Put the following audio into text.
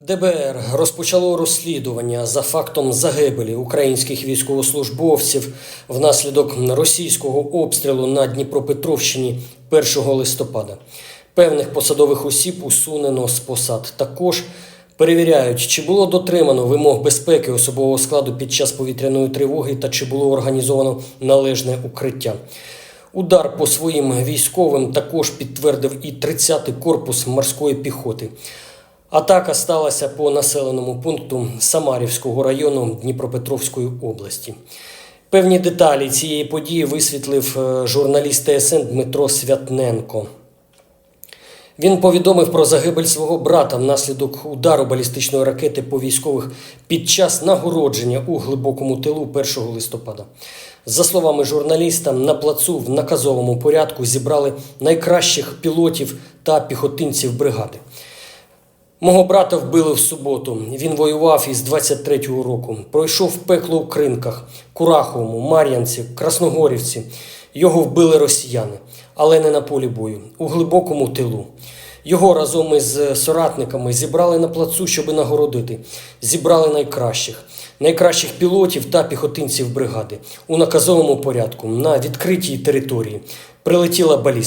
ДБР розпочало розслідування за фактом загибелі українських військовослужбовців внаслідок російського обстрілу на Дніпропетровщині 1 листопада. Певних посадових осіб усунено з посад. Також перевіряють, чи було дотримано вимог безпеки особового складу під час повітряної тривоги та чи було організовано належне укриття. Удар по своїм військовим також підтвердив і 30-й корпус морської піхоти. Атака сталася по населеному пункту Самарівського району Дніпропетровської області. Певні деталі цієї події висвітлив е, журналіст ТСН Дмитро Святненко. Він повідомив про загибель свого брата внаслідок удару балістичної ракети по військових під час нагородження у глибокому тилу 1 листопада. За словами журналіста, на плацу в наказовому порядку зібрали найкращих пілотів та піхотинців бригади. Мого брата вбили в суботу. Він воював із 23-го року. Пройшов пекло у Кринках, Кураховому, Мар'янці, Красногорівці. Його вбили росіяни, але не на полі бою, у глибокому тилу. Його разом із соратниками зібрали на плацу, щоб нагородити. Зібрали найкращих, найкращих пілотів та піхотинців бригади у наказовому порядку на відкритій території. Прилетіла балістика.